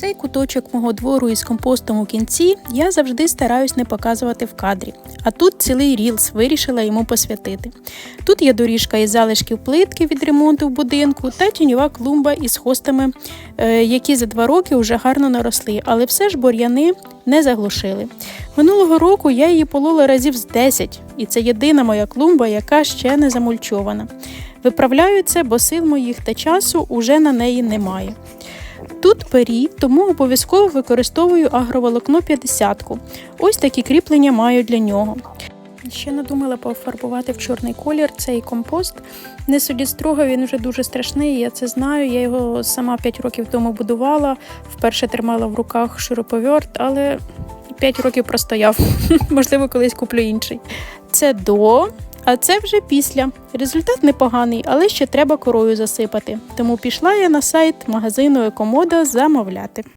Цей куточок мого двору із компостом у кінці я завжди стараюсь не показувати в кадрі. А тут цілий рілс вирішила йому посвятити. Тут є доріжка із залишків плитки від ремонту в будинку та тіньова клумба із хостами, е, які за два роки вже гарно наросли, але все ж бур'яни не заглушили. Минулого року я її полола разів з 10, і це єдина моя клумба, яка ще не замульчована. Виправляю це, бо сил моїх та часу уже на неї немає. Тут пері, тому обов'язково використовую агроволокно 50. Ось такі кріплення маю для нього. Ще надумала пофарбувати в чорний колір цей компост. Не судіть строго, він вже дуже страшний, я це знаю. Я його сама 5 років тому будувала, вперше тримала в руках шуруповерт, але 5 років простояв. Можливо, колись куплю інший. Це до, а це вже після. Результат непоганий, але ще треба корою засипати. Тому пішла я на сайт магазину Екомода замовляти.